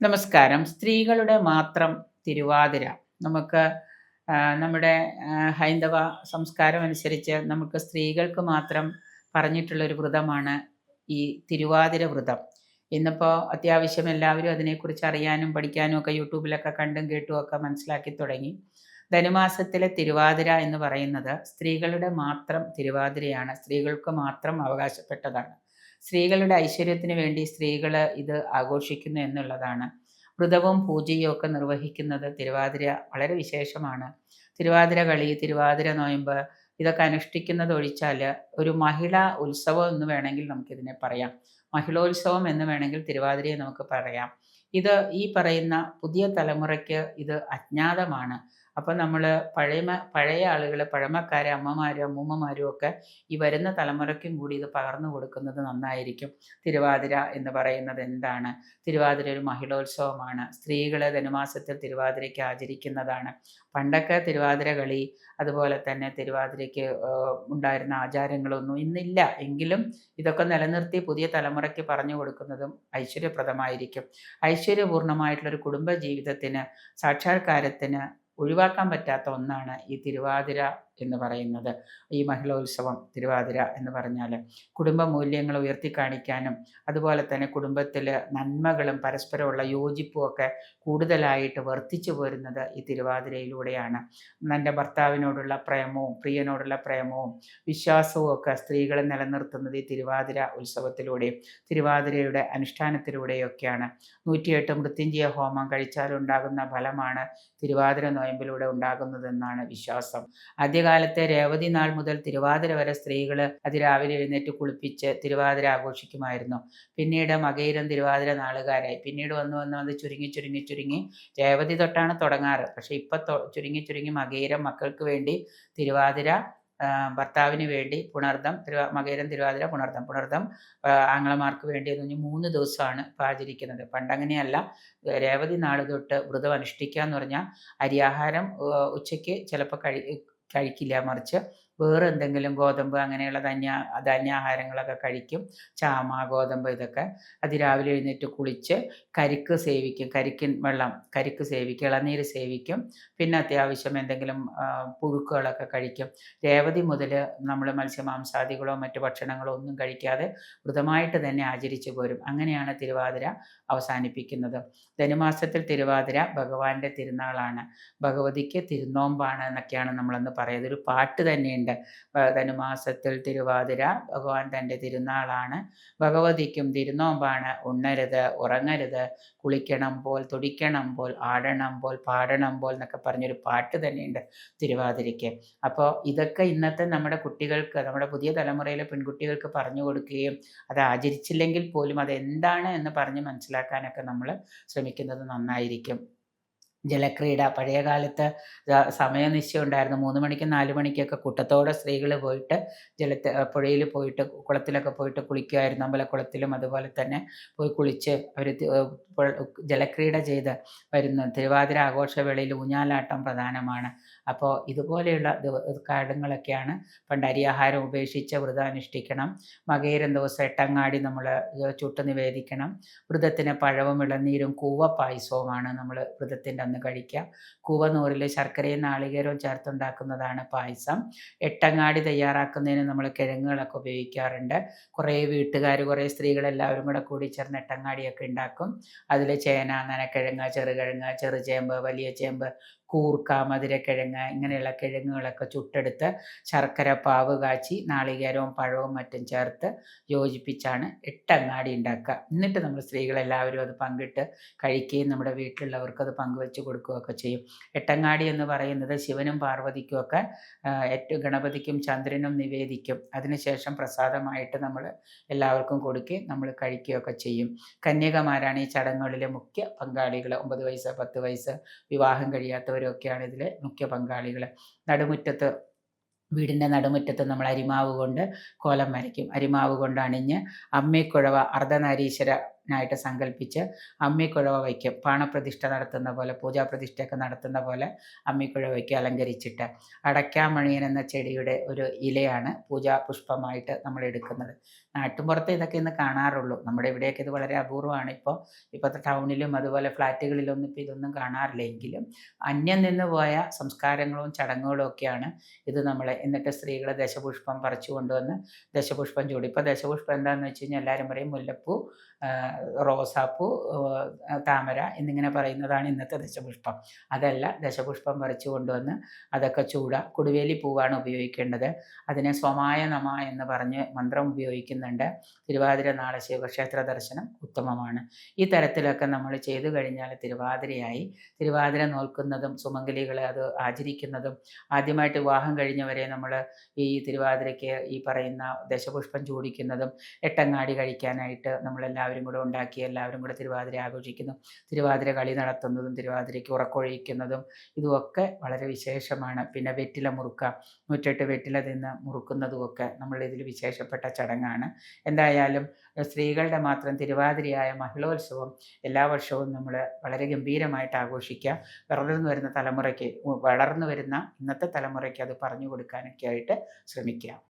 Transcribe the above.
നമസ്കാരം. സ്ത്രീകളുടെ മാത്രം തിരുവാതിര. നമുക്ക് നമ്മുടെ ഹൈന്ദവ സംസ്കാരം അനുസരിച്ച് നമുക്ക് സ്ത്രീകൾക്ക് മാത്രം പറഞ്ഞിട്ടുള്ള ഒരു വ്രതമാണ് ഈ തിരുവാതിര വ്രതം. ഇന്നിപ്പോൾ അത്യാവശ്യം എല്ലാവരും അതിനെക്കുറിച്ച് അറിയാനും പഠിക്കാനും ഒക്കെ യൂട്യൂബിലൊക്കെ കണ്ടും കേട്ടും ഒക്കെ മനസ്സിലാക്കി തുടങ്ങി. ധനുമാസത്തിലെ തിരുവാതിര എന്ന് പറയുന്നത് സ്ത്രീകളുടെ മാത്രം തിരുവാതിരയാണ്. സ്ത്രീകൾക്ക് മാത്രം അവകാശപ്പെട്ടതാണ്. സ്ത്രീകളുടെ ഐശ്വര്യത്തിന് വേണ്ടി സ്ത്രീകൾ ഇത് ആഘോഷിക്കുന്നു എന്നുള്ളതാണ്. വ്രതവും പൂജയും ഒക്കെ നിർവഹിക്കുന്നത് തിരുവാതിര വളരെ വിശേഷമാണ്. തിരുവാതിര കളി തിരുവാതിര നോയമ്പ് ഇതൊക്കെ അനുഷ്ഠിക്കുന്നത് ഒഴിച്ചാൽ ഒരു മഹിളാ ഉത്സവം എന്ന് വേണമെങ്കിൽ നമുക്കിതിനെ പറയാം. മഹിളോത്സവം എന്ന് വേണമെങ്കിൽ തിരുവാതിരയെ നമുക്ക് പറയാം. ഇത് ഈ പറയുന്ന പുതിയ തലമുറയ്ക്ക് ഇത് അജ്ഞാതമാണ്. അപ്പോൾ നമ്മൾ പഴയ പഴയ ആളുകൾ പഴമക്കാരെ അമ്മമാരും അമ്മൂമ്മമാരും ഒക്കെ ഈ വരുന്ന തലമുറയ്ക്കും കൂടി ഇത് പകർന്നു കൊടുക്കുന്നത് നന്നായിരിക്കും. തിരുവാതിര എന്ന് പറയുന്നത് എന്താണ്? തിരുവാതിര ഒരു മഹിളോത്സവമാണ്. സ്ത്രീകൾ ധനുമാസത്തിൽ തിരുവാതിരയ്ക്ക് ആചരിക്കുന്നതാണ്. പണ്ടൊക്കെ തിരുവാതിര കളി അതുപോലെ തന്നെ തിരുവാതിരയ്ക്ക് ഉണ്ടായിരുന്ന ആചാരങ്ങളൊന്നും ഇന്നില്ല. എങ്കിലും ഇതൊക്കെ നിലനിർത്തി പുതിയ തലമുറയ്ക്ക് പറഞ്ഞു കൊടുക്കുന്നതും ഐശ്വര്യപ്രദമായിരിക്കും. ഐശ്വര്യപൂർണമായിട്ടുള്ളൊരു കുടുംബ ജീവിതത്തിന് സാക്ഷാത്കാരത്തിന് ഒഴിവാക്കാൻ പറ്റാത്ത ഒന്നാണ് ഈ തിരുവാതിര എന്ന് പറയുന്നത്. ഈ മഹിളോത്സവം തിരുവാതിര എന്ന് പറഞ്ഞാൽ കുടുംബ മൂല്യങ്ങൾ ഉയർത്തി കാണിക്കാനും അതുപോലെ തന്നെ കുടുംബത്തിൽ നന്മകളും പരസ്പരമുള്ള യോജിപ്പും ഒക്കെ കൂടുതലായിട്ട് വർദ്ധിച്ചു പോരുന്നത് ഈ തിരുവാതിരയിലൂടെയാണ്. എന്റെ ഭർത്താവിനോടുള്ള പ്രേമവും പ്രിയനോടുള്ള പ്രേമവും വിശ്വാസവും ഒക്കെ സ്ത്രീകളെ നിലനിർത്തുന്നത് ഈ തിരുവാതിര ഉത്സവത്തിലൂടെയും തിരുവാതിരയുടെ അനുഷ്ഠാനത്തിലൂടെയൊക്കെയാണ് നൂറ്റിയെട്ട് മൃത്യുഞ്ജയ ഹോമം കഴിച്ചാലുണ്ടാകുന്ന ഫലമാണ് തിരുവാതിര നോയമ്പിലൂടെ ഉണ്ടാകുന്നതെന്നാണ് വിശ്വാസം. ആദ്യ ആദ്യകാലത്തെ രേവതി നാൾ മുതൽ തിരുവാതിര വരെ സ്ത്രീകൾ അതിരാവിലെ എഴുന്നേറ്റ് കുളിപ്പിച്ച് തിരുവാതിര ആഘോഷിക്കുമായിരുന്നു. പിന്നീട് മകയിരം തിരുവാതിര നാളുകാരായി. പിന്നീട് വന്ന് വന്ന് അത് ചുരുങ്ങി ചുരുങ്ങി ചുരുങ്ങി രേവതി തൊട്ടാണ് തുടങ്ങാറ്. പക്ഷെ ഇപ്പം ചുരുങ്ങി ചുരുങ്ങി മകയിരം മക്കൾക്ക് വേണ്ടി തിരുവാതിര ഭർത്താവിന് വേണ്ടി പുണർദം തിരുവാ മകേരം തിരുവാതിര പുണർദം. പുണർദം ആങ്ങളമാർക്ക് വേണ്ടി എന്ന് മൂന്ന് ദിവസമാണ് ഇപ്പോൾ ആചരിക്കുന്നത് പണ്ടങ്ങനെയല്ല. രേവതി നാൾ തൊട്ട് വ്രതം അനുഷ്ഠിക്കുക എന്ന് പറഞ്ഞാൽ അരിയാഹാരം ഉച്ചയ്ക്ക് ചിലപ്പോൾ കഴി കഴിക്കില്ല. മറിച്ച് വേറെ എന്തെങ്കിലും ഗോതമ്പ് അങ്ങനെയുള്ള ധന്യ ധാന്യാഹാരങ്ങളൊക്കെ കഴിക്കും. ചാമ ഗോതമ്പ് ഇതൊക്കെ. അതിരാവിലെ എഴുന്നേറ്റ് കുളിച്ച് കരിക്ക് സേവിക്കും. കരിക്കിൻ വെള്ളം കരിക്ക് സേവിക്കും. ഇളനീര് സേവിക്കും. പിന്നെ അത്യാവശ്യം എന്തെങ്കിലും പുഴുക്കുകളൊക്കെ കഴിക്കും. രേവതി മുതൽ നമ്മൾ മത്സ്യമാംസാദികളോ മറ്റു ഭക്ഷണങ്ങളോ ഒന്നും കഴിക്കാതെ വ്രതമായിട്ട് തന്നെ ആചരിച്ചു പോരും. അങ്ങനെയാണ് തിരുവാതിര അവസാനിപ്പിക്കുന്നത്. ധനുമാസത്തിൽ തിരുവാതിര ഭഗവാന്റെ തിരുനാളാണ്. ഭഗവതിക്ക് തിരുനോമ്പാണ് എന്നൊക്കെയാണ് നമ്മളന്ന് പറയുന്നത്. ഒരു പാട്ട് തന്നെയുണ്ട്. ധനുമാസത്തിൽ തിരുവാതിര ഭഗവാൻ തന്റെ തിരുനാളാണ്. ഭഗവതിക്കും തിരുനോമ്പാണ് ഉണ്ണരുത് ഉറങ്ങരുത് കുളിക്കണം പോൽ തുടിക്കണം പോൽ ആടണം പോൽ പാടണം പോൽ എന്നൊക്കെ പറഞ്ഞൊരു പാട്ട് തന്നെയുണ്ട് തിരുവാതിരയ്ക്ക്. അപ്പോൾ ഇതൊക്കെ ഇന്നത്തെ നമ്മുടെ കുട്ടികൾക്ക് നമ്മുടെ പുതിയ തലമുറയിലെ പെൺകുട്ടികൾക്ക് പറഞ്ഞു കൊടുക്കുകയും അത് ആചരിച്ചില്ലെങ്കിൽ പോലും അതെന്താണ് എന്ന് പറഞ്ഞ് മനസ്സിലാക്കാനൊക്കെ നമ്മൾ ശ്രമിക്കുന്നത് നന്നായിരിക്കും. ജലക്രീഡ. പഴയ കാലത്ത് സമയനിശ്ചയം ഉണ്ടായിരുന്നു. മൂന്ന് മണിക്കും നാല് മണിക്കൊക്കെ കൂട്ടത്തോടെ സ്ത്രീകൾ പോയിട്ട് ജലത്തെ പുഴയിൽ പോയിട്ട് കുളത്തിലൊക്കെ പോയിട്ട് കുളിക്കുമായിരുന്നു അമ്പലക്കുളത്തിലും അതുപോലെ തന്നെ പോയി കുളിച്ച് അവർ ജലക്രീഡ ചെയ്ത് വരുന്നു തിരുവാതിര ആഘോഷവേളയിൽ ഊഞ്ഞാലാട്ടം പ്രധാനമാണ്. അപ്പോൾ ഇതുപോലെയുള്ള കാര്യങ്ങളൊക്കെയാണ് പണ്ട് അരിയാഹാരം ഉപേക്ഷിച്ച് വ്രതം അനുഷ്ഠിക്കണം മകേരം ദിവസം എട്ടങ്ങാടി നമ്മൾ ചുട്ട് നിവേദിക്കണം. വ്രതത്തിന് പഴവും ഇളനീരും കൂവ പായസവുമാണ് നമ്മൾ വ്രതത്തിന്റെ അന്ന് കഴിക്കുക. കൂവ നൂറിൽ ശർക്കരയും നാളികേരവും ചേർത്തുണ്ടാക്കുന്നതാണ് പായസം. എട്ടങ്ങാടി തയ്യാറാക്കുന്നതിന് നമ്മൾ കിഴങ്ങുകളൊക്കെ ഉപയോഗിക്കാറുണ്ട്. കുറേ വീട്ടുകാർ കുറേ സ്ത്രീകളെല്ലാവരും കൂടെ കൂടി ചേർന്ന് എട്ടങ്ങാടിയൊക്കെ ഉണ്ടാക്കും. അതിൽ ചേന നനക്കിഴങ്ങ് ചെറുകിഴങ്ങ് ചെറുചേമ്പ് വലിയ ചേമ്പ് കൂർക്ക മധുരക്കിഴങ്ങ് ഇങ്ങനെയുള്ള കിഴങ്ങുകളൊക്കെ ചുട്ടെടുത്ത് ശർക്കര പാവ് കാച്ചി നാളികേരവും പഴവും മറ്റും ചേർത്ത് യോജിപ്പിച്ചാണ് എട്ടങ്ങാടി ഉണ്ടാക്കുക. എന്നിട്ട് നമ്മൾ സ്ത്രീകളെല്ലാവരും അത് പങ്കിട്ട് കഴിക്കുകയും നമ്മുടെ വീട്ടിലുള്ളവർക്ക് അത് പങ്കുവെച്ച് കൊടുക്കുകയൊക്കെ ചെയ്യും. എട്ടങ്ങാടി എന്ന് പറയുന്നത് ശിവനും പാർവതിക്കും ഒക്കെ ഏറ്റവും ഗണപതിക്കും ചന്ദ്രനും നിവേദിക്കും. അതിനുശേഷം പ്രസാദമായിട്ട് നമ്മൾ എല്ലാവർക്കും കൊടുക്കുകയും നമ്മൾ കഴിക്കുകയൊക്കെ ചെയ്യും. കന്യകമാരാണ് ഈ ചടങ്ങുകളിലെ മുഖ്യ പങ്കാളികൾ. ഒമ്പത് വയസ്സ് പത്ത് വയസ്സ് വിവാഹം കഴിയാത്ത ഒക്കെയാണ് ഇതിലെ മുഖ്യ പങ്കാളികൾ നടുമുറ്റത്ത് വീടിന്റെ നടുമുറ്റത്ത് നമ്മൾ അരിമാവ് കൊണ്ട് കോലം വരയ്ക്കും. അരിമാവ് കൊണ്ട് അണിഞ്ഞ് അമ്മിക്കുഴവ അർദ്ധനാരീശ്വരനായിട്ട് സങ്കല്പിച്ച് അമ്മയ്ക്കുഴവ വയ്ക്കും. പാണപ്രതിഷ്ഠ നടത്തുന്ന പോലെ പൂജാപ്രതിഷ്ഠയൊക്കെ നടത്തുന്ന പോലെ അമ്മിക്കുഴവ വയ്ക്കും അലങ്കരിച്ചിട്ട്. അടയ്ക്കാമണിയൻ എന്ന ചെടിയുടെ ഒരു ഇലയാണ് പൂജാപുഷ്പമായിട്ട് നമ്മൾ എടുക്കുന്നത്. നാട്ടുമ്പുറത്തെ ഇതൊക്കെ ഇന്ന് കാണാറുള്ളൂ. നമ്മുടെ ഇവിടെയൊക്കെ ഇത് വളരെ അപൂർവമാണ്. ഇപ്പോൾ ഇപ്പോഴത്തെ ടൗണിലും അതുപോലെ ഫ്ലാറ്റുകളിലൊന്നും ഇപ്പോൾ ഇതൊന്നും കാണാറില്ല. എങ്കിലും അന്യം നിന്ന് പോയ സംസ്കാരങ്ങളും ചടങ്ങുകളും ഒക്കെയാണ് ഇത് നമ്മളെ എന്നിട്ട് സ്ത്രീകൾ ദശപുഷ്പം പറിച്ചു കൊണ്ടുവന്ന് ദശപുഷ്പം ചൂടി. ഇപ്പോൾ ദശപുഷ്പം എന്താണെന്ന് വെച്ച് കഴിഞ്ഞാൽ എല്ലാവരും പറയും മുല്ലപ്പൂ റോസാപ്പൂ താമര എന്നിങ്ങനെ പറയുന്നതാണ് ഇന്നത്തെ ദശപുഷ്പം. അതല്ല ദശപുഷ്പം പറിച്ചു കൊണ്ടുവന്ന് അതൊക്കെ ചൂട. കൊടുവേലി പൂവാണ് ഉപയോഗിക്കേണ്ടത്. അതിനെ സ്വമായ നമ എന്ന് പറഞ്ഞ് മന്ത്രം ഉപയോഗിക്കുന്നുണ്ട് തിരുവാതിര നാളെ ശിവക്ഷേത്ര ദർശനം ഉത്തമമാണ്. ഈ തരത്തിലൊക്കെ നമ്മൾ ചെയ്തു കഴിഞ്ഞാൽ തിരുവാതിരയായി. തിരുവാതിര നോൽക്കുന്നതും സുമംഗലികളെ അത് ആചരിക്കുന്നതും ആദ്യമായിട്ട് വിവാഹം കഴിഞ്ഞവരെ നമ്മൾ ഈ തിരുവാതിരയ്ക്ക് ഈ പറയുന്ന ദശപുഷ്പം ചൂടിക്കുന്നതും എട്ടങ്ങാടി കഴിക്കാനായിട്ട് നമ്മളെല്ലാവരും കൂടെ ഉണ്ടാക്കി എല്ലാവരും കൂടെ തിരുവാതിര ആഘോഷിക്കുന്നു. തിരുവാതിര കളി നടത്തുന്നതും തിരുവാതിരയ്ക്ക് ഉറക്കൊഴിക്കുന്നതും ഇതുമൊക്കെ വളരെ വിശേഷമാണ്. പിന്നെ വെറ്റില മുറുക്ക നൂറ്റെട്ട് വെറ്റില തിന്ന് മുറുക്കുന്നതുമൊക്കെ നമ്മളിതിൽ വിശേഷപ്പെട്ട ചടങ്ങാണ്. എന്തായാലും സ്ത്രീകളുടെ മാത്രം തിരുവാതിരയായ മഹിളോത്സവം എല്ലാ വർഷവും നമ്മൾ വളരെ ഗംഭീരമായിട്ട് ആഘോഷിക്കുക വളർന്നു വരുന്ന തലമുറയ്ക്ക് വളർന്നു വരുന്ന ഇന്നത്തെ തലമുറയ്ക്ക് അത് പറഞ്ഞു കൊടുക്കാനൊക്കെ ആയിട്ട് ശ്രമിക്കുക